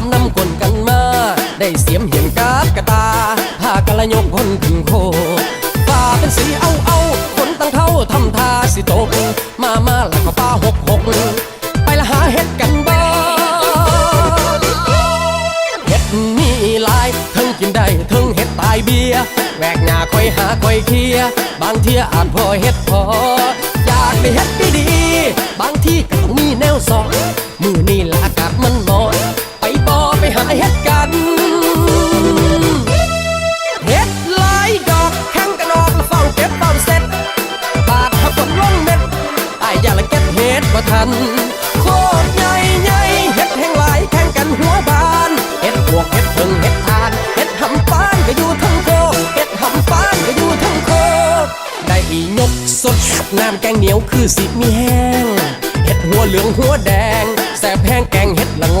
ามน้ำกลนกันมา ได้เสียมเหียนกาดกระตาพากันละยกคนขึ้นโคฟ้าเป็นสีเอาเอาฝนตั้งเท่าทำทาสิตก มามาแล้วก็ฟ้าหกหกไปละหาเห็ดกันบ้าเห็ดมีหลายทั้งกินได้ทั้งเห็ดตายเบียแวกหน้าคอยหาคอยเคียบางเที่ยอาจพอเห็ดพออยากได้เห็ดดีๆบางที่ก็ต้องมีแนวสอนมือนี่ บ่ทัน โคตรใหญ่ใหญ่เฮ็ดแห่งหลายแข่งกันหัวบานเฮ็ดพวกเฮ็ดเพิ่งเฮ็ดทานเฮ็ดหำปานก็อยู่ทั้งโคกเฮ็ดหำปานก็อยู่ทั้งโคกได้อียกสดน้ำแกงเหนียวคือสิมีแห้งเฮ็ดหัวเหลืองหัวแดงแสบแห้งแกงเห็ดละง